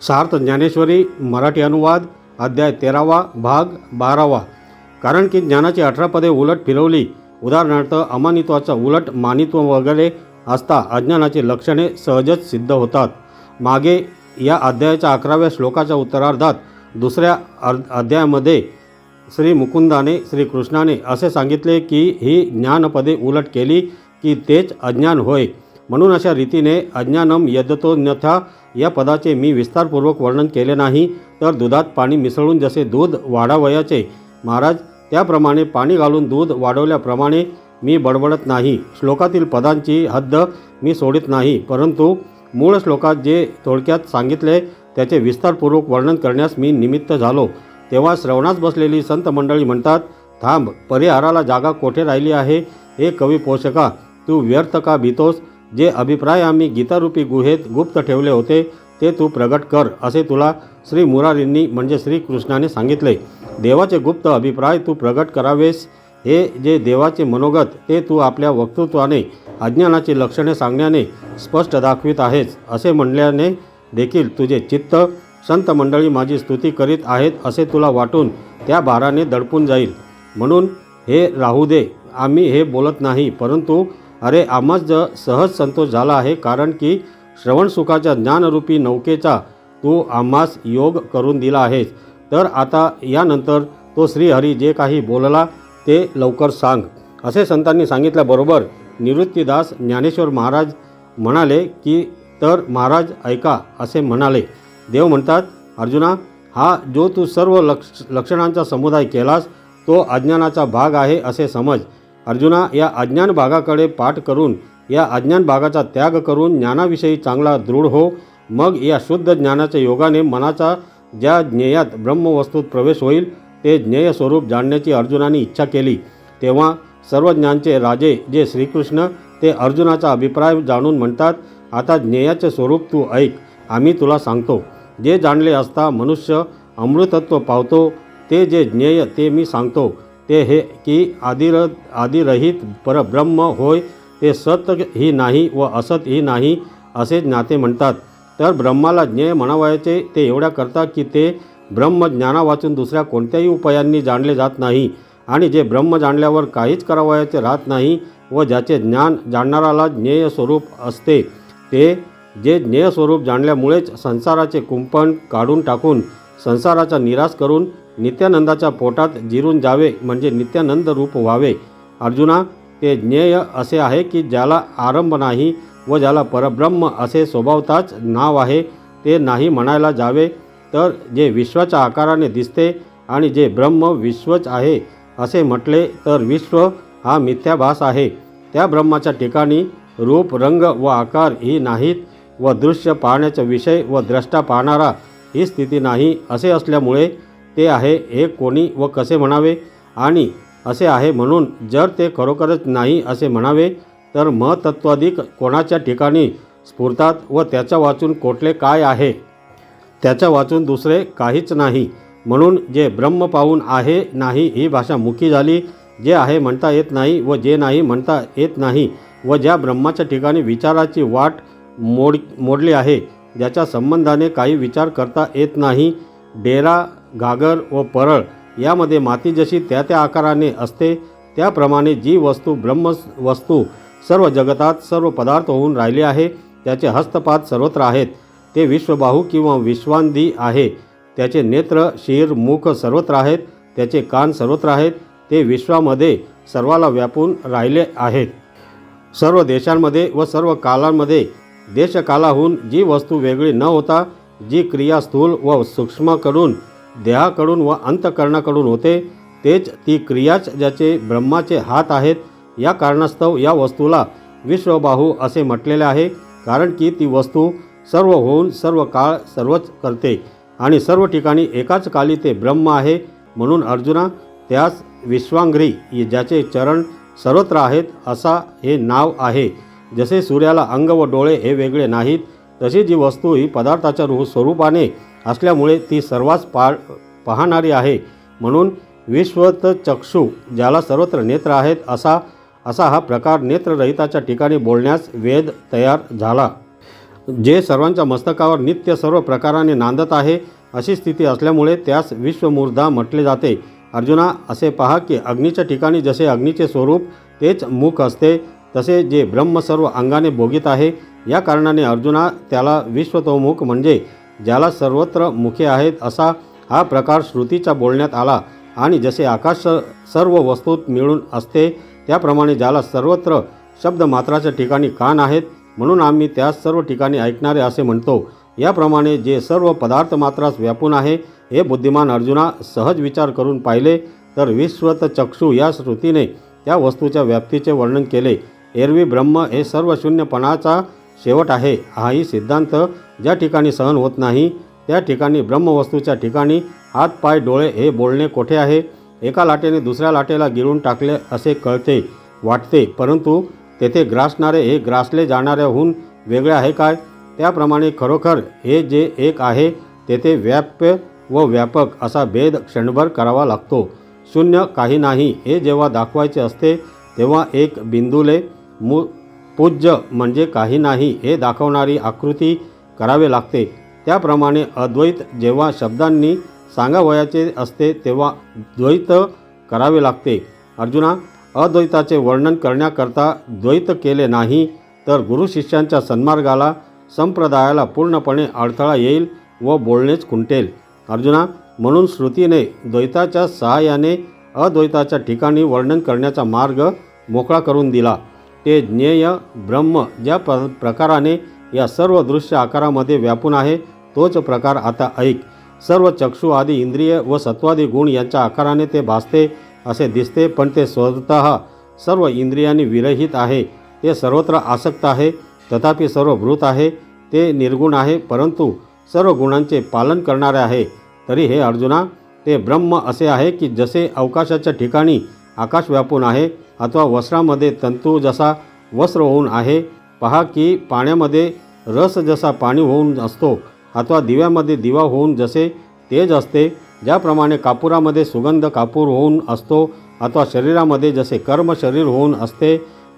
सार्थ ज्ञानेश्वरी मराठी अनुवाद अध्याय तेरावा भाग बारावा. कारण की ज्ञानाची अठरा पदे उलट फिरवली उदाहरणार्थ अमानित्वाचं उलट मानित्व वगैरे असता अज्ञानाची लक्षणे सहजच सिद्ध होतात. मागे या अध्यायाच्या अकराव्या श्लोकाच्या उत्तरार्धात दुसऱ्या अर् अध्यायामध्ये श्री मुकुंदाने श्रीकृष्णाने असे सांगितले की ही ज्ञानपदे उलट केली की तेच अज्ञान होय. म्हणून अशा रीतीने अज्ञानम यद्यतोन्यथा या पदाचे मी विस्तारपूर्वक वर्णन केले नाही तर दुधात पाणी मिसळून जसे दूध वाढावयाचे. महाराज त्याप्रमाणे पाणी घालून दूध वाढवल्याप्रमाणे मी बडबडत नाही. श्लोकातील पदांची हद्द मी सोडित नाही परंतु मूळ श्लोकात जे थोडक्यात सांगितले त्याचे विस्तारपूर्वक वर्णन करण्यास मी निमित्त झालो. तेव्हा श्रवणास बसलेली संत मंडळी म्हणतात थांब परिहाराला जागा कोठे राहिली आहे? हे कवी पोषका तू व्यर्थ का भीतोस? जे अभिप्राय आम्ही गीतारूपी गुहेत गुप्त ठेवले होते ते तू प्रगट कर असे तुला श्री मुरारींनी म्हणजे श्रीकृष्णाने सांगितले. देवाचे गुप्त अभिप्राय तू प्रगट करावेस हे जे देवाचे मनोगत ते तू आपल्या वक्तृत्वाने अज्ञानाची लक्षणे सांगण्याने स्पष्ट दाखवित आहेस असे म्हणल्याने देखील तुझे चित्त संत मंडळी माझी स्तुती करीत आहेत असे तुला वाटून त्या भाराने दडपून जाईल. म्हणून हे राहू दे आम्ही हे बोलत नाही परंतु अरे आम्हास ज सहज संतोष झाला आहे कारण की श्रवणसुखाच्या ज्ञानरूपी नौकेचा तू आम्हास योग करून दिला आहेस. तर आता यानंतर तो श्रीहरी जे काही बोलला ते लवकर सांग. असे संतांनी सांगितल्याबरोबर निवृत्तीदास ज्ञानेश्वर महाराज म्हणाले की तर महाराज ऐका असे म्हणाले. देव म्हणतात अर्जुना हा जो तू सर्व लक्ष लक्षणांचा समुदाय केलास तो अज्ञानाचा भाग आहे असे समज. अर्जुना या अज्ञान भागाकडे पाठ करून या अज्ञान भागाचा त्याग करून ज्ञानाविषयी चांगला दृढ हो. मग या शुद्ध ज्ञानाच्या योगाने मनाचा ज्या ज्ञेयात ब्रह्मवस्तूत प्रवेश होईल ते ज्ञेय स्वरूप जाणण्याची अर्जुनाने इच्छा केली. तेव्हा सर्व ज्ञानचे राजे जे श्रीकृष्ण ते अर्जुनाचा अभिप्राय जाणून म्हणतात आता ज्ञेयाचे स्वरूप तू ऐक आम्ही तुला सांगतो. जे जाणले असता मनुष्य अमृतत्व पावतो ते जे ज्ञेय ते मी सांगतो. ते हे की आदिर आदिरहित परब्रह्म होय ते सत ही नाही व असत ही नाही असे ज्ञाते म्हणतात. तर ब्रह्माला ज्ञेय म्हणावयाचे ते एवढ्या करतात की ते ब्रह्म ज्ञाना वाचून दुसऱ्या कोणत्याही उपायांनी जाणले जात नाही आणि जे ब्रह्म जाणल्यावर काहीच करावयाचे राहत नाही व ज्याचे ज्ञान जाणणाराला ज्ञेय स्वरूप असते ते जे ज्ञेय स्वरूप जाणल्यामुळेच संसाराचे कुंपण काढून टाकून संसाराचा निराश करून नित्यानंदाच्या पोटात जिरून जावे म्हणजे नित्यानंद रूप व्हावे. अर्जुना ते ज्ञेय असे आहे की ज्याला आरंभ नाही व ज्याला परब्रह्म असे स्वभावताच नाव आहे ते नाही म्हणायला जावे. तर जे विश्वाच्या आकाराने दिसते आणि जे ब्रह्म विश्वच आहे असे म्हटले तर विश्व हा मिथ्याभास आहे. त्या ब्रह्माच्या ठिकाणी रूप रंग व आकार ही नाहीत व दृश्य पाहण्याचा विषय व द्रष्टा पाहणारा ही स्थिती नाही असे असल्यामुळे ते आहे हे कोणी व कसे म्हणावे? आणि असे आहे म्हणून जर ते खरोखरच नाही असे म्हणावे तर महतत्वाधिक कोणाच्या ठिकाणी स्फुरतात व त्याच्या वाचून कोठले काय आहे? त्याच्या वाचून दुसरे काहीच नाही. म्हणून जे ब्रह्म पाहून आहे नाही ही भाषा मुखी झाली. जे आहे म्हणता येत नाही व जे नाही म्हणता येत नाही व ज्या ब्रह्माच्या ठिकाणी विचाराची वाट मोड मोडली आहे ज्याच्या संबंधाने काही विचार करता येत नाही. डेरा घागर व परळ यामध्ये माती जशी त्या त्या आकाराने असते त्याप्रमाणे जी वस्तू ब्रह्म वस्तू सर्व जगतात सर्व पदार्थ होऊन राहिले आहे त्याचे हस्तपात सर्वत्र आहेत. ते विश्वबाहू किंवा विश्वांदी आहे. त्याचे नेत्र शिर मुख सर्वत्र आहेत. त्याचे कान सर्वत्र आहेत. ते विश्वामध्ये सर्वाला व्यापून राहिले आहेत. सर्व देशांमध्ये व सर्व कालांमध्ये देशकालाहून जी वस्तू वेगळी न होता जी क्रिया स्थूल व सूक्ष्मकडून देहाकडून व अंतकरणाकडून होते तेच ती क्रियाच ज्याचे ब्रह्माचे हात आहेत या कारणास्तव या वस्तूला विश्वबाहू असे म्हटलेले आहे कारण की ती वस्तू सर्व होऊन सर्व काळ सर्वच करते आणि सर्व ठिकाणी एकाच काली ते ब्रह्म आहे म्हणून अर्जुना त्यास विश्वांग्री ज्याचे चरण सर्वत्र आहेत असा हे नाव आहे. जसे सूर्याला अंग व डोळे हे वेगळे नाहीत तशी जी वस्तू ही पदार्थाच्या रू स्वरूपाने असल्यामुळे ती सर्वांच पा पाहणारी आहे. म्हणून विश्वत चक्षु ज्याला सर्वत्र नेत्र आहेत असा असा हा प्रकार नेत्ररहिताच्या ठिकाणी बोलण्यास वेद तयार झाला. जे सर्वांच्या मस्तकावर नित्य सर्व प्रकाराने नांदत आहे अशी स्थिती असल्यामुळे त्यास विश्वमूर्धा म्हटले जाते. अर्जुना असे पहा की अग्नीच्या ठिकाणी जसे अग्नीचे स्वरूप तेच मुख असते तसे जे ब्रह्म सर्व अंगाने भोगीत आहे या कारणाने अर्जुना त्याला विश्वतोमुख म्हणजे ज्याला सर्वत्र मुखे आहेत असा हा प्रकार श्रुतीच्या बोलण्यात आला. आणि जसे आकाश सर्व वस्तूत मिळून असते त्याप्रमाणे ज्याला सर्वत्र शब्द मात्राच्या ठिकाणी कान आहेत म्हणून आम्ही त्यास सर्व ठिकाणी ऐकणारे असे म्हणतो. याप्रमाणे जे सर्व पदार्थ मात्रास व्यापून आहे हे बुद्धिमान अर्जुना सहज विचार करून पाहिले तर विश्वत चक्षु या श्रुतीने त्या वस्तूच्या व्याप्तीचे वर्णन केले. एरवी ब्रह्म हे सर्व शून्यपणाचा शेवट आहे हाही सिद्धांत ज्या ठिकाणी सहन होत नाही त्या ठिकाणी ब्रह्मवस्तूच्या ठिकाणी हात पाय डोळे हे बोलणे कोठे आहे? एका लाटेने दुसऱ्या लाटेला गिळून टाकले असे कळते वाटते परंतु तेथे ग्रासणारे हे ग्रासले जाणाऱ्याहून वेगळे आहे काय? त्याप्रमाणे खरोखर हे जे एक आहे तेथे व्याप्य व व्यापक असा भेद क्षणभर करावा लागतो. शून्य काही नाही हे जेव्हा दाखवायचे असते तेव्हा एक बिंदुले मु पूज्य म्हणजे काही नाही हे दाखवणारी आकृती करावे लागते. त्याप्रमाणे अद्वैत जेव्हा शब्दांनी सांगावयाचे असते तेव्हा द्वैत करावे लागते. अर्जुना अद्वैताचे वर्णन करण्याकरता द्वैत केले नाही तर गुरु शिष्यांच्या सन्मार्गाला संप्रदायाला पूर्णपणे अडथळा येईल व बोलणेच खुंटेल. अर्जुना म्हणून श्रुतीने द्वैताच्या सहाय्याने अद्वैताच्या ठिकाणी वर्णन करण्याचा मार्ग मोकळा करून दिला. ते ज्ञेय ब्रह्म ज्या प्र प्रकाराने या सर्व दृश्य आकारामध्ये व्यापून आहे. तोच प्रकार आता ऐक. सर्व चक्षु आदी इंद्रिय व सत्वादी गुण यांच्या आकाराने ते भासते असे दिसते पण ते स्वतः सर्व इंद्रियांनी विरहित आहे. ते सर्वत्र आसक्त आहे तथापि सर्व भूत आहे. ते निर्गुण आहे परंतु सर्व गुणांचे पालन करणारे आहे. तरी हे अर्जुना ते ब्रह्म असे आहे की जसे अवकाशाच्या ठिकाणी आकाश व्यापून आहे अथवा वस्त्रामध्ये तंतू जसा वस्त्र होऊन आहे पहा की पाण्यामध्ये रस जसा पाणी होऊन असतो अथवा दिव्यामध्ये दिवा होऊन जसे तेज असते ज्याप्रमाणे कापुरामध्ये सुगंध कापूर होऊन असतो अथवा शरीरामध्ये जसे कर्म शरीर होऊन असते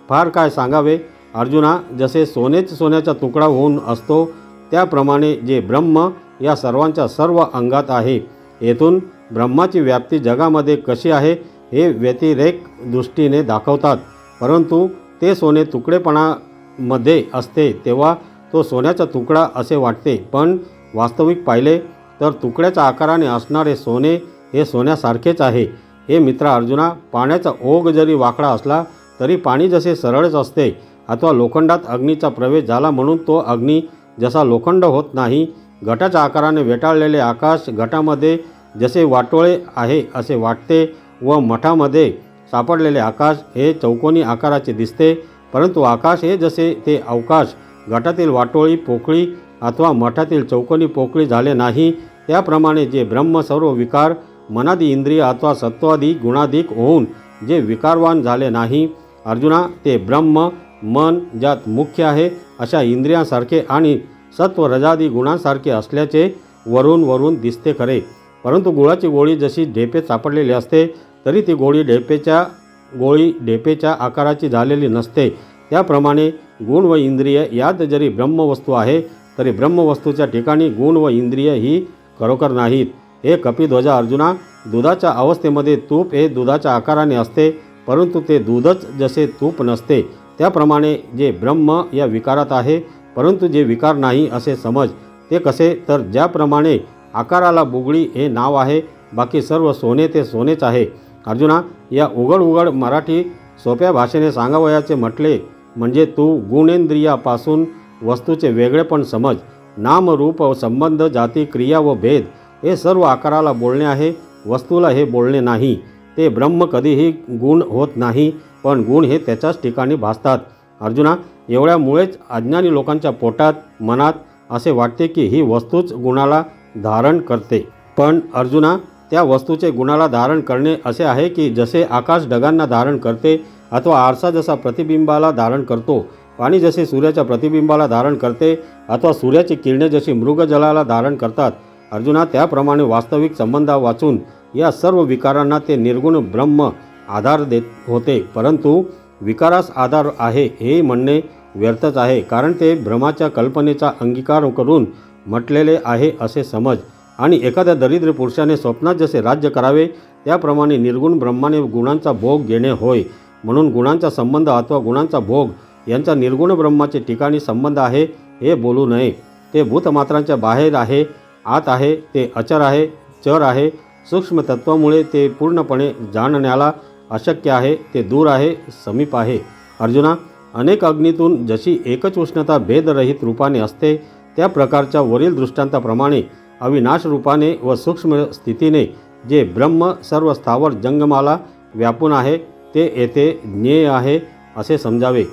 फार काय सांगावे? अर्जुना जसे सोनेच सोन्याचा तुकडा होऊन असतो त्याप्रमाणे जे ब्रह्म या सर्वांच्या सर्व अंगात आहे येथून ब्रह्माची व्याप्ती जगामध्ये कशी आहे हे व्यतिरेक दृष्टीने दाखवतात. परंतु ते सोने तुकडेपणा मध्ये असते तेव्हा तो सोन्याचा तुकडा असे वाटते. पण वास्तविक पाहिले तर तुकड्याच्या आकाराने असणारे सोने हे सोन्यासारखेच आहे. हे मित्र अर्जुना पाण्याचा ओघ जरी वाकडा असला तरी पाणी जसे सरळच असते अथवा लोखंडात अग्नीचा प्रवेश झाला म्हणून तो अग्नी जसा लोखंड होत नाही घटाच्या आकाराने वेटाळलेले आकाश घटामध्ये जसे वाटोळे आहे असे वाटते व मठामध्ये सापडलेले आकाश हे चौकोनी आकाराचे दिसते. परंतु आकाश हे जसे ते अवकाश गटातील वाटोळी पोकळी अथवा मठातील चौकोनी पोकळी झाले नाही त्याप्रमाणे जे ब्रह्म सर्व विकार मनादी इंद्रिय अथवा सत्वादी गुणाधिक होऊन जे विकारवान झाले नाही अर्जुना ते ब्रह्म मन ज्यात मुख्य आहे अशा इंद्रियांसारखे आणि सत्व रजादी गुणांसारखे असल्याचे वरून वरून दिसते खरे परंतु गुळाची गोळी जशी ढेपेत सापडलेली असते तरी ती गोळी ढेपेच्या गोळी ढेपेच्या आकाराची झालेली नसते. त्याप्रमाणे गुण व इंद्रिय यात जरी ब्रह्मवस्तू आहे तरी ब्रह्मवस्तूच्या ठिकाणी गुण व इंद्रिय ही खरोखर नाहीत. हे कपिध्वजा अर्जुना दुधाच्या अवस्थेमध्ये तूप हे दुधाच्या आकाराने असते परंतु ते दूधच जसे तूप नसते. त्याप्रमाणे जे ब्रह्म या विकारात आहे परंतु जे विकार नाही असे समज ते कसे? तर ज्याप्रमाणे आकाराला बुगडी हे नाव आहे बाकी सर्व सोने ते सोनेच आहे. अर्जुना या उघड उघड मराठी सोप्या भाषेने सांगावयाचे म्हटले म्हणजे तू गुणेंद्रियापासून वस्तूचे वेगळेपण समज. नामरूप संबंध जाती क्रिया व भेद हे सर्व आकाराला बोलणे आहे. वस्तूला हे बोलणे नाही. ते ब्रह्म कधीही गुण होत नाही पण गुण हे त्याच्याच ठिकाणी भासतात. अर्जुना एवढ्यामुळेच अज्ञानी लोकांच्या पोटात मनात असे वाटते की ही वस्तूच गुणाला धारण करते. पण अर्जुना त्या वस्तूचे गुणाला धारण करणे असे आहे की जसे आकाश ढगांना धारण करते अथवा आरसा जसा प्रतिबिंबाला धारण करतो पाणी जसे सूर्याच्या प्रतिबिंबाला धारण करते अथवा सूर्याची किरणे जशी मृगजलाला धारण करतात. अर्जुना त्याप्रमाणे वास्तविक संबंधा वाचून या सर्व विकारांना ते निर्गुण ब्रह्म आधार देत होते. परंतु विकारास आधार आहे हे म्हणणे व्यर्थच आहे कारण ते भ्रमाच्या कल्पनेचा अंगीकार करून म्हटलेले आहे असे समज. आणि एखाद्या दरिद्र पुरुषाने स्वप्नात जसे राज्य करावे त्याप्रमाणे निर्गुण ब्रह्माने गुणांचा भोग घेणे होय. म्हणून गुणांचा संबंध अथवा गुणांचा भोग यांचा निर्गुण ब्रह्माचे ठिकाणी संबंध आहे हे बोलू नये. ते भूतमात्रांच्या बाहेर आहे आत आहे ते अचर आहे चर आहे. सूक्ष्म तत्त्वामुळे ते पूर्णपणे जाणण्याला अशक्य आहे ते दूर आहे समीप आहे. अर्जुना अनेक अग्नीतून जशी एकच उष्णता भेदरहित रूपाने असते त्या प्रकारच्या वरील दृष्टांताप्रमाणे अविनाश रूपाने व सूक्ष्म स्थितीने जे ब्रह्म सर्व स्थावर जंगमाला व्यापून आहे ते येथे ज्ञेय आहे असे समजावे.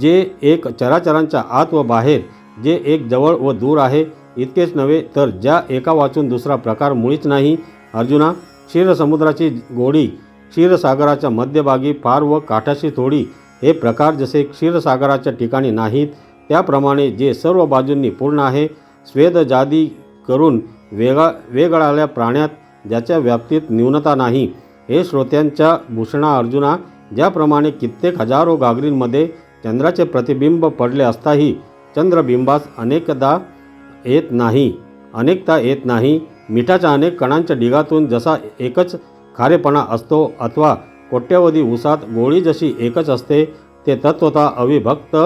जे एक चराचरांच्या आत व बाहेर जे एक जवळ व दूर आहे इतकेच नव्हे तर ज्या एका वाचून दुसरा प्रकार मुळीच नाही अर्जुना क्षीरसमुद्राची गोडी क्षीरसागराच्या मध्यभागी फार व काठाशी थोडी हे प्रकार जसे क्षीरसागराच्या ठिकाणी नाहीत त्याप्रमाणे जे सर्व बाजूंनी पूर्ण आहे स्वेदजादी करून वेगा वेगळाल्या प्राण्यात ज्याच्या व्याप्तीत न्यूनता नाही हे श्रोत्यांच्या भूषणा अर्जुना ज्याप्रमाणे कित्येक हजारो गागरींमध्ये चंद्राचे प्रतिबिंब पडले असताही चंद्रबिंबास अनेकदा येत नाही अनेकता येत नाही मिठाच्या अनेक कणांच्या ढिगातून जसा एकच खारेपणा असतो अथवा कोट्यवधी उसात गोळी जशी एकच असते ते तत्वता अविभक्त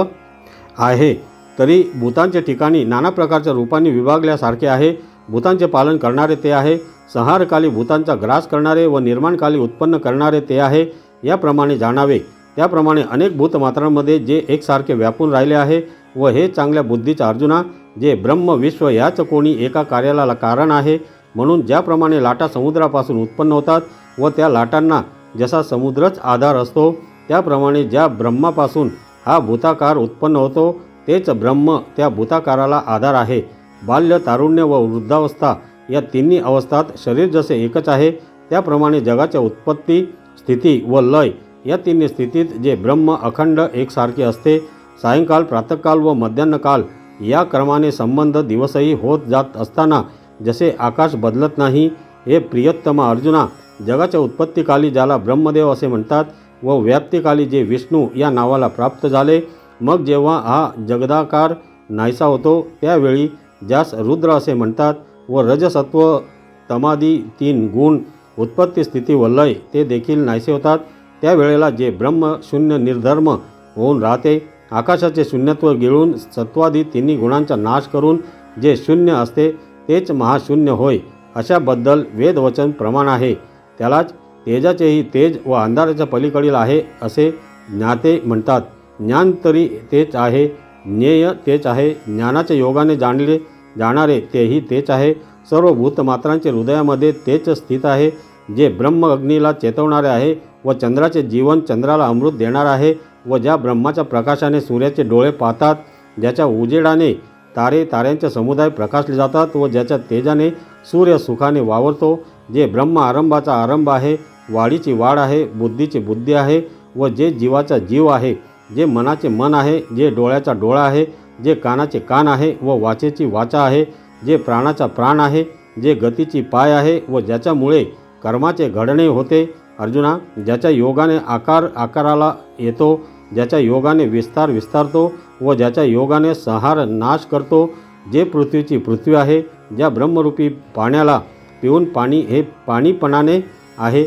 आहे. तरी भूतांच्या ठिकाणी नाना प्रकारच्या रूपांनी विभागल्यासारखे आहे. भूतांचे पालन करणारे ते आहे. संहारकाली भूतांचा ग्रास करणारे व निर्माणकाली उत्पन्न करणारे ते आहे. याप्रमाणे जाणावे. त्याप्रमाणे अनेक भूतमात्रांमध्ये जे एकसारखे व्यापून राहिले आहे व हे चांगल्या बुद्धीचा अर्जुना जे ब्रह्म विश्व याच कोणी एका कार्याला कारण आहे म्हणून ज्याप्रमाणे लाटा समुद्रापासून उत्पन्न होतात व त्या लाटांना जसा समुद्रच आधार असतो त्याप्रमाणे ज्या ब्रह्मापासून हा भूताकार उत्पन्न होतो तेच ब्रह्म त्या भूताकाराला आधार आहे. बाल्य तारुण्य व वृद्धावस्था या तिन्ही अवस्थात शरीर जसे एकच आहे त्याप्रमाणे जगाच्या उत्पत्ती स्थिती व लय या तिन्ही स्थितीत जे ब्रह्म अखंड एकसारखे असते सायंकाल प्रातःकाल व मध्यान्हकाल या क्रमाने संबंध दिवसही होत जात असताना जसे आकाश बदलत नाही हे प्रियतम अर्जुना जगाच्या उत्पत्तीकाली ज्याला ब्रह्मदेव असे म्हणतात व व्याप्तीकाली जे विष्णू या नावाला प्राप्त झाले मग जेव्हा हा जगदाकार नाहीसा होतो त्यावेळी ज्यास रुद्र असे म्हणतात व रजसत्व तमादी तीन गुण उत्पत्ती स्थिती वल्लय ते देखील नाहीसे होतात. त्यावेळेला जे ब्रह्म शून्य निर्धर्म होऊन राहते आकाशाचे शून्यत्व गिळून सत्वादी तिन्ही गुणांचा नाश करून जे शून्य असते तेच महाशून्य होय अशाबद्दल वेदवचन प्रमाण आहे. त्यालाच तेजाचेही तेज व अंधाराच्या पलीकडील आहे असे ज्ञाते म्हणतात. ज्ञान तरी तेच आहे ज्ञेय तेच आहे ज्ञानाच्या योगाने जाणले जाणारे तेही तेच आहे सर्व भूतमात्रांचे हृदयामध्ये तेच स्थित आहे जे ब्रह्म अग्नीला चेतवणारे आहे व चंद्राचे जीवन चंद्राला अमृत देणार आहे व ज्या ब्रह्माच्या प्रकाशाने सूर्याचे डोळे पाहतात ज्याच्या उजेडाने तारे ताऱ्यांचे समुदाय प्रकाशले जातात व ज्याच्या तेजाने सूर्य सुखाने वावरतो जे ब्रह्म आरंभाचा आरंभ आहे वाढीची वाढ आहे बुद्धीची बुद्धी आहे व जे जीवाचा जीव आहे जे मनाचे मन आहे जे डोळ्याचा डोळा आहे जे कानाचे कान आहे व वाचेची वाचा आहे जे प्राणाचा प्राण आहे जे गतीची पाय आहे व ज्याच्यामुळे कर्माचे घडणे होते अर्जुना ज्याच्या योगाने आकार आकाराला येतो ज्याच्या योगाने विस्तार विस्तारतो व ज्याच्या योगाने संहार नाश करतो जे पृथ्वीची पृथ्वी आहे ज्या ब्रह्मरूपी पाण्याला पिऊन पाणी हे पाणीपणाने आहे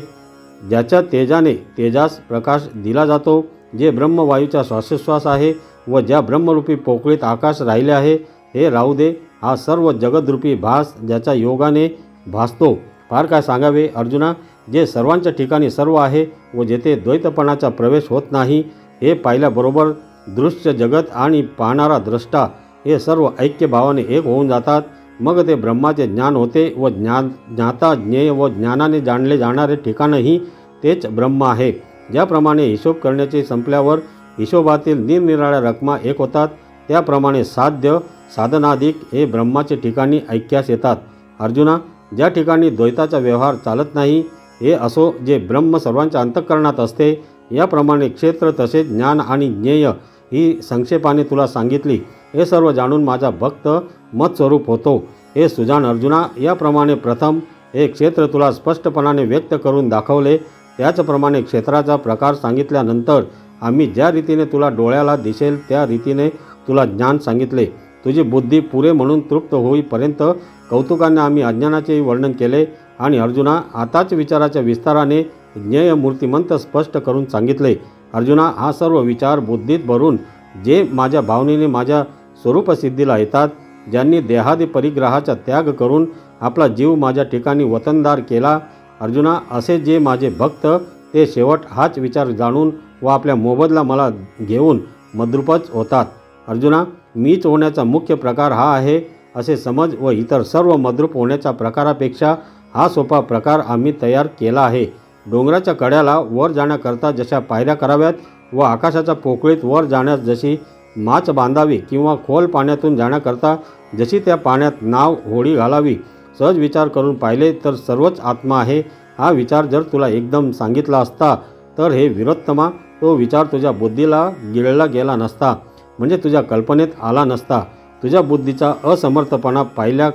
ज्याच्या तेजाने तेजास प्रकाश दिला जातो जे ब्रह्मवायूचा श्वासोश्वास आहे व ज्या ब्रह्मरूपी पोकळीत आकाश राहिले आहे हे राहू दे. हा सर्व जगदरूपी भास ज्याच्या योगाने भासतो. फार काय सांगावे अर्जुना? जे सर्वांच्या ठिकाणी सर्व आहे व जेथे द्वैतपणाचा प्रवेश होत नाही हे पाहिल्याबरोबर दृश्य जगत आणि पाहणारा द्रष्टा हे सर्व ऐक्यभावाने एक होऊन जातात. मग ते ब्रह्माचे ज्ञान होते व ज्ञान ज्ञाता ज्ञेय व ज्ञानाने जाणले जाणारे ठिकाणही तेच ब्रह्म आहे. ज्याप्रमाणे हिशोब करण्याचे संपल्यावर हिशोबातील निरनिराळ्या रकमा एक होतात त्याप्रमाणे साध्य साधनाधिक हे ब्रह्माचे ठिकाणी ऐक्यास येतात. अर्जुना ज्या ठिकाणी द्वैताचा व्यवहार चालत नाही हे असो जे ब्रह्म सर्वांच्या अंतःकरणात असते याप्रमाणे क्षेत्र तसेच ज्ञान आणि ज्ञेय ही संक्षेपाने तुला सांगितली. हे सर्व जाणून माझा भक्त मतस्वरूप होतो. हे सुजान अर्जुना याप्रमाणे प्रथम हे क्षेत्र तुला स्पष्टपणाने व्यक्त करून दाखवले त्याचप्रमाणे क्षेत्राचा प्रकार सांगितल्यानंतर आम्ही ज्या रीतीने तुला डोळ्याला दिसेल त्या रीतीने तुला ज्ञान सांगितले. तुझी बुद्धी पुरे म्हणून तृप्त होईपर्यंत कौतुकाने आम्ही अज्ञानाचेही वर्णन केले आणि अर्जुना आताच विचाराच्या विस्ताराने ज्ञेय मूर्तिमंत स्पष्ट करून सांगितले अर्जुना हा सर्व विचार बुद्धीत भरून जे माझ्या भावनेने माझ्या स्वरूपसिद्धीला येतात ज्यांनी देहादी परिग्रहाचा त्याग करून आपला जीव माझ्या ठिकाणी वतनदार केला अर्जुना असे जे माझे भक्त ते शेवट हाच विचार जाणून व आपल्या मोबदला मला घेऊन मद्रुपच होतात. अर्जुना मीच होण्याचा मुख्य प्रकार हा आहे असे समज व इतर सर्व मद्रूप होण्याच्या प्रकारापेक्षा हा सोपा प्रकार आम्ही तयार केला आहे. डोंगराच्या कड्याला वर जाण्याकरता जशा पायऱ्या कराव्यात व आकाशाच्या पोकळीत वर जाण्यास जशी माच बांधावी किंवा खोल पाण्यातून जाण्याकरता जशी त्या पाण्यात नाव होडी घालावी सहज विचार करून पाहिले तर सर्वच आत्मा आहे. हा विचार जर तुला एकदम सांगितला असता तर हे विरोत्तमा. तो विचार तुझ्या बुद्धीला गिळला गेला नसता. म्हणजे तुझ्या कल्पनेत आला नसता. तुझ्या बुद्धीचा असमर्थपणा पाहिल्या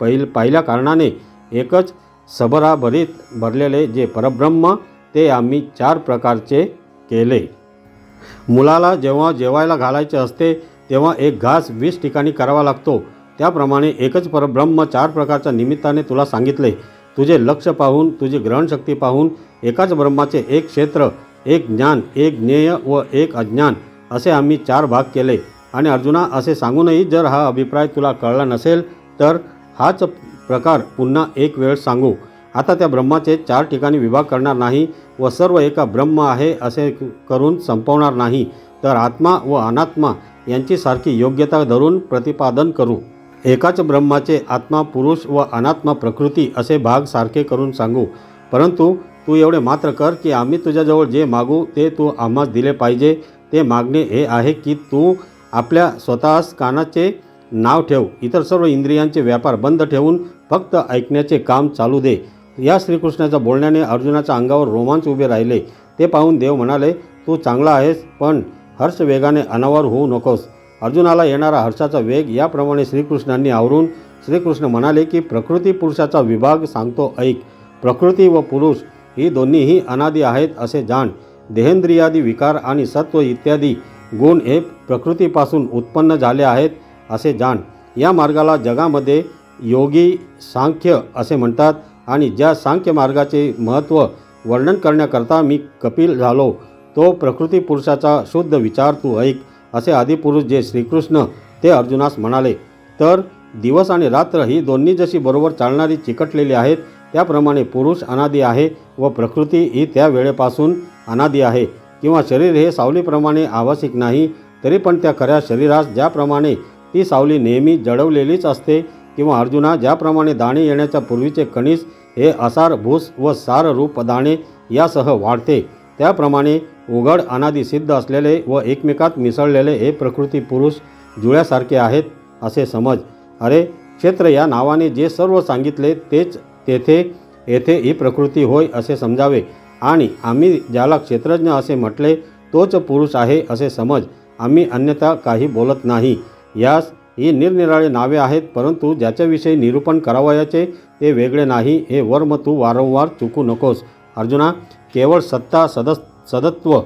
पहिल पाहिल्या कारणाने एकच सबराभरीत भरलेले जे परब्रह्म ते आम्ही चार प्रकारचे केले. मुलाला जेव्हा जेवायला घालायचे असते तेव्हा एक घास वीस ठिकाणी करावा लागतो. त्याप्रमाणे एकच परब्रह्म चार प्रकारच्या निमित्ताने तुला सांगितले. तुझे लक्ष पाहून तुझी ग्रहणशक्ती पाहून एकाच ब्रह्माचे एक क्षेत्र एक ज्ञान एक ज्ञेय व एक अज्ञान असे आम्ही चार भाग केले. आणि अर्जुना असे सांगूनही जर हा अभिप्राय तुला कळला नसेल तर हाच प्रकार पुन्हा एक वेळ सांगू. आता त्या ब्रह्माचे चार ठिकाणी विभाग करणार नाही व सर्व एका ब्रह्म आहे असे करून संपवणार नाही. तर आत्मा व अनात्मा यांची सारखी योग्यता धरून प्रतिपादन करू. एकाच ब्रह्माचे आत्मा पुरुष व अनात्मा प्रकृती असे भाग सारखे करून सांगू. परंतु तू एवढे मात्र कर की आम्ही तुझ्याजवळ जे मागू ते तू आम्हास दिले पाहिजे. ते मागणे हे आहे की तू आपल्या स्वतःस कानाचे नाव ठेव. इतर सर्व इंद्रियांचे व्यापार बंद ठेवून फक्त ऐकण्याचे काम चालू दे. या श्रीकृष्णाच्या बोलण्याने अर्जुनाच्या अंगावर रोमांच उभे राहिले. ते पाहून देव म्हणाले तू चांगला आहेस पण हर्ष वेगाने अनावर होऊ नकोस. अर्जुनाला येणारा हर्षाचा वेग याप्रमाणे श्रीकृष्णांनी आवरून श्रीकृष्ण म्हणाले की प्रकृती पुरुषाचा विभाग सांगतो ऐक. प्रकृती व पुरुष ही दोन्हीही अनादी आहेत असे जाण. देहेंद्रियादी विकार आणि सत्व इत्यादी गुण हे प्रकृतीपासून उत्पन्न झाले आहेत असे जाण. या मार्गाला जगामध्ये योगी सांख्य असे म्हणतात आणि ज्या सांख्य मार्गाचे महत्त्व वर्णन करण्याकरता मी कपिल झालो तो प्रकृती पुरुषाचा शुद्ध विचार तू ऐक. असे आदिपुरुष जे श्रीकृष्ण ते अर्जुनास म्हणाले तर दिवस आणि रात्र ही दोन्ही जशी बरोबर चालणारी चिकटलेली आहेत त्याप्रमाणे पुरुष अनादी आहे व प्रकृती ही त्या वेळेपासून अनादी आहे. किंवा शरीर हे सावलीप्रमाणे आवासिक नाही तरी पण त्या खऱ्या शरीरास ज्याप्रमाणे ती सावली नेहमी जडवलेलीच असते किंवा अर्जुना ज्याप्रमाणे दाणे येण्याच्या पूर्वीचे कणीस हे असार भूस व सार रूप दाणे यासह वाढते त्याप्रमाणे उघड अनादी सिद्ध असलेले व एकमेकात मिसळलेले हे प्रकृती पुरुष जुळ्यासारखे आहेत असे समज. अरे क्षेत्र या नावाने जे सर्व सांगितले तेच तेथे येथे ही प्रकृती होय असे समजावे. आणि आम्ही ज्याला क्षेत्रज्ञ असे म्हटले तोच पुरुष आहे असे समज. आम्ही अन्यथा काही बोलत नाही. यास ही निरनिराळे नावे आहेत परंतु ज्याच्याविषयी निरूपण करावयाचे ते वेगळे नाही. हे वर्म तू वारंवार चुकू नकोस. अर्जुना केवळ सत्ता सदस्य सदत्व.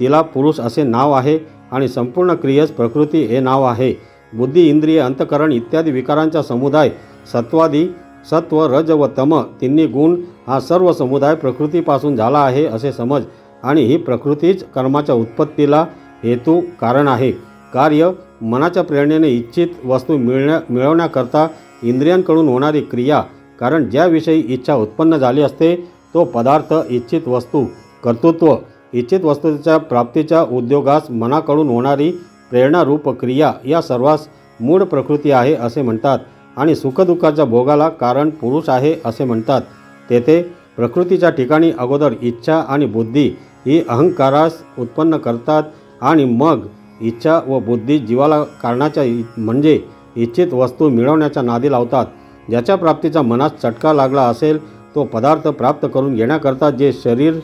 तिला पुरुष असे नाव आहे आणि संपूर्ण क्रियेस प्रकृती हे नाव आहे. बुद्धी इंद्रिय अंतकरण इत्यादी विकारांचा समुदाय सत्वादी सत्व रज व तम तिन्ही गुण हा सर्व समुदाय प्रकृतीपासून झाला आहे असे समज आणि ही प्रकृतीच कर्माच्या उत्पत्तीला हेतू कारण आहे. कार्य मनाच्या प्रेरणेने इच्छित वस्तू मिळण्या मिळवण्याकरता इंद्रियांकडून होणारी क्रिया कारण ज्याविषयी इच्छा उत्पन्न झाली असते तो पदार्थ इच्छित वस्तू कर्तृत्व इच्छित वस्तूच्या प्राप्तीच्या उद्योगास मनाकडून होणारी प्रेरणारूप क्रिया या सर्वास मूळ प्रकृती आहे असे म्हणतात आणि सुखदुःखाच्या भोगाला कारण पुरुष आहे असे म्हणतात. तेथे प्रकृतीच्या ठिकाणी अगोदर इच्छा आणि बुद्धी ही अहंकारास उत्पन्न करतात आणि मग इच्छा व बुद्धी जीवाला कारणाच्या इ- म्हणजे इच्छित वस्तू मिळवण्याच्या नादी लावतात. ज्याच्या प्राप्तीचा मनास चटका लागला असेल तो पदार्थ प्राप्त करून घेण्याकरता जे शरीर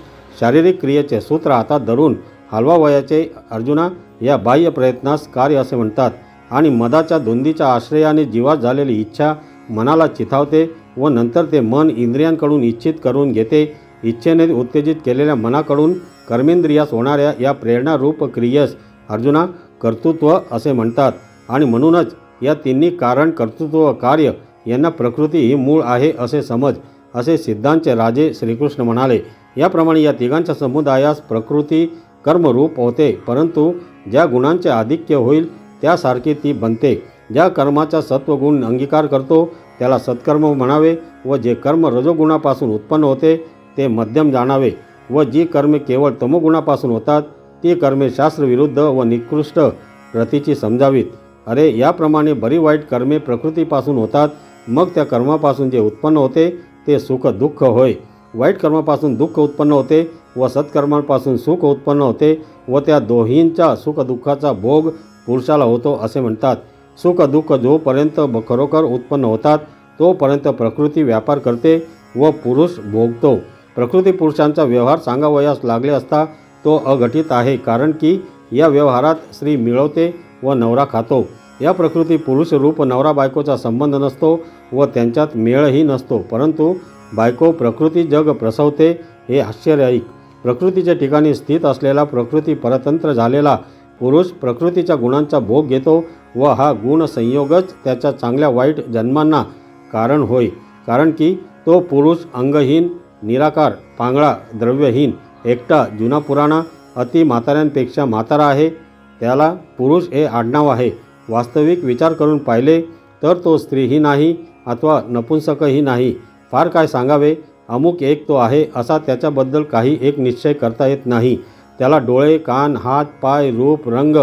शारीरिक क्रियेचे सूत्र हातात धरून हलवावयाचे अर्जुना या बाह्य प्रयत्नास कार्य असे म्हणतात आणि मदाच्या धुंदीच्या आश्रयाने जीवात झालेली इच्छा मनाला चिथावते व नंतर ते मन इंद्रियांकडून इच्छित करून घेते. इच्छेने उत्तेजित केलेल्या मनाकडून कर्मेंद्रियास होणाऱ्या या प्रेरणारूप क्रियेस अर्जुना कर्तृत्व असे म्हणतात आणि म्हणूनच या तिन्ही कारण कर्तृत्व कार्य यांना प्रकृती ही मूळ आहे असे समज असे सिद्धांचे राजे श्रीकृष्ण म्हणाले. याप्रमाणे या तिघांच्या समुदायास प्रकृती कर्मरूप होते परंतु ज्या गुणांचे आधिक्य होईल त्यासारखी ती बनते. ज्या कर्माचा सत्वगुण अंगीकार करतो त्याला सत्कर्म म्हणावे व जे कर्म रजोगुणापासून उत्पन्न होते ते मध्यम जाणावे व जी कर्मे केवळ तमोगुणापासून होतात ती कर्मे शास्त्रविरुद्ध व निकृष्ट प्रतीची समजावीत. अरे याप्रमाणे बरी वाईट कर्मे प्रकृतीपासून होतात मग त्या कर्मापासून जे उत्पन्न होते ते सुख दुःख होय. वाईट कर्मापासून दुःख उत्पन्न होते व सत्कर्मांपासून सुख उत्पन्न होते व त्या दोहींचा सुखदुःखाचा भोग पुरुषाला होतो असे म्हणतात. सुखदुःख जोपर्यंत खरोखर उत्पन्न होतात तोपर्यंत प्रकृती व्यापार करते व पुरुष भोगतो. प्रकृती पुरुषांचा व्यवहार सांगावयास लागले असता तो अघटित आहे कारण की या व्यवहारात स्त्री मिळवते व नवरा खातो. या प्रकृती पुरुष रूप नवरा बायकोचा संबंध नसतो व त्यांच्यात मेळही नसतो परंतु बायको प्रकृती जग प्रसवते हे आश्चर्यदायक प्रकृतीच्या ठिकाणी स्थित असलेला प्रकृती परतंत्र झालेला पुरुष प्रकृतीच्या गुणांचा भोग घेतो व हा गुण संयोगच त्याच्या चांगल्या वाईट जन्मांना कारण होय. कारण की तो पुरुष अंगहीन निराकार पांगळा द्रव्यहीन एकटा जुना पुराणा अति म्हाताऱ्यांपेक्षा म्हातारा आहे. त्याला पुरुष हे आडनाव आहे. वास्तविक विचार करून पाहिले तर तो स्त्रीही नाही अथवा नपुंसकही नाही. फार काय सांगावे? अमुक एक तो आहे असा त्याच्याबद्दल काही एक निश्चय करता येत नाही. त्याला डोळे कान हात पाय रूप रंग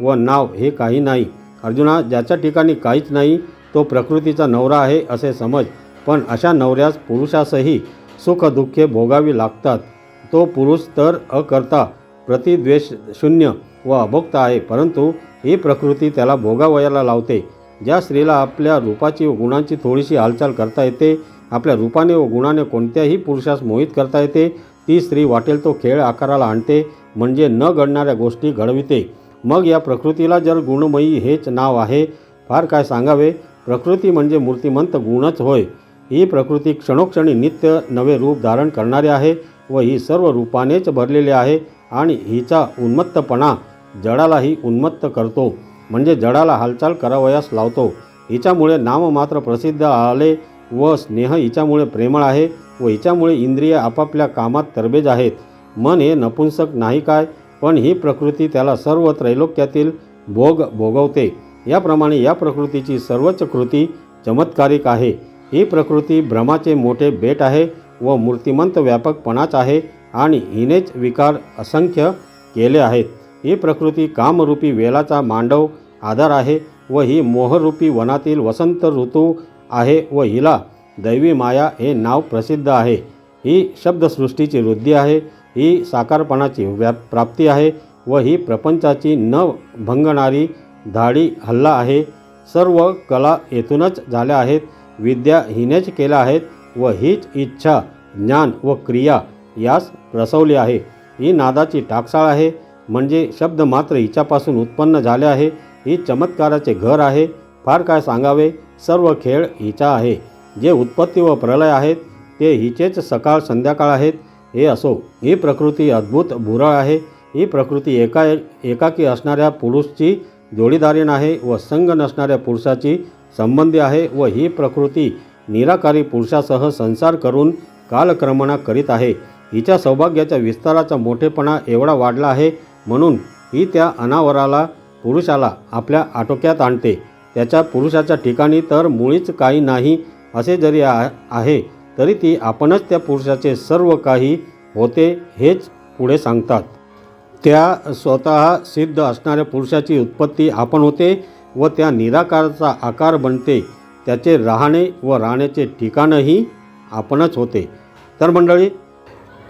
व नाव हे काही नाही. अर्जुना ज्याच्या ठिकाणी काहीच नाही तो प्रकृतीचा नवरा आहे असे समज. पण अशा नवऱ्यास पुरुषासही सुखदुःखे भोगावी लागतात. तो पुरुष तर अकर्ता प्रतिद्वेष शून्य व अभोक्त आहे परंतु ही प्रकृती त्याला भोगावयाला लावते. ज्या स्त्रीला आपल्या रूपाची व गुणांची थोडीशी हालचाल करता येते आपल्या रूपाने व गुणाने कोणत्याही पुरुषास मोहित करता येते. ती स्त्री वाटेल तो खेळ आकाराला आणते म्हणजे न घडणाऱ्या गोष्टी घडविते. मग या प्रकृतीला जर गुणमयी हेच नाव आहे फार काय सांगावे? प्रकृती म्हणजे मूर्तिमंत गुणच होय. ही प्रकृती क्षणोक्षणी नित्य नवे रूप धारण करणारी आहे व ही सर्व रूपानेच भरलेली आहे आणि हिचा उन्मत्तपणा जडालाही उन्मत्त करतो म्हणजे जडाला हालचाल करावयास लावतो. हिच्यामुळे नाम मात्र प्रसिद्ध आले व स्नेह हिच्यामुळे प्रेमळ आहे व हिच्यामुळे इंद्रिय आपापल्या कामात तरबेज आहेत. मन हे नपुंसक नाही काय पण ही प्रकृती त्याला सर्व त्रैलोक्यातील भोग भोगवते. याप्रमाणे या प्रकृतीची सर्वच कृती चमत्कारिक आहे. ही प्रकृती भ्रमाचे मोठे बेट आहे व मूर्तिमंत व्यापकपणाच आहे आणि हिनेच विकार असंख्य केले आहेत. ही प्रकृती कामरूपी वेलाचा मांडव आधार आहे व ही मोहरूपी वनातील वसंत ऋतू आहे व हिला दैवी माया हे नाव प्रसिद्ध आहे. ही शब्दसृष्टीची वृद्धी आहे ही साकारपणाची व्या प्राप्ती आहे व ही प्रपंचाची न भंगणारी धाडी हल्ला आहे. सर्व कला येथूनच झाल्या आहेत विद्या हिनेच केल्या आहेत व हीच इच्छा ज्ञान व क्रिया यास प्रसवली आहे. ही नादाची टाकसाळ आहे म्हणजे शब्द मात्र हिच्यापासून उत्पन्न झाले आहे. ही चमत्काराचे घर आहे. फार काय सांगावे सर्व खेळ हिचा आहे. जे उत्पत्ती व प्रलय आहेत ते हिचेच सकाळ संध्याकाळ आहेत हे असो. ही प्रकृती अद्भुत भुरळ आहे. ही प्रकृती एका एकाकी असणाऱ्या पुरुषची जोडीदारीण आहे व संग नसणाऱ्या पुरुषाची संबंधी आहे व ही प्रकृती निराकारी पुरुषासह संसार करून कालक्रमणा करीत आहे. हिच्या सौभाग्याच्या विस्ताराचा मोठेपणा एवढा वाढला आहे म्हणून ही त्या अनावराला पुरुषाला आपल्या आटोक्यात आणते. त्याच्या पुरुषाच्या ठिकाणी तर मुळीच काही नाही असे जरी आ- आहे तरी ती आपणच त्या पुरुषाचे सर्व काही होते हेच पुढे सांगतात. त्या स्वतः सिद्ध असणाऱ्या पुरुषाची उत्पत्ती आपण होते व त्या निराकाराचा आकार बनते. त्याचे राहणे व राहण्याचे ठिकाणही आपणच होते. तर मंडळी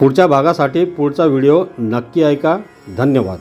पुढच्या भागासाठी पुढचा व्हिडिओ नक्की ऐका. धन्यवाद.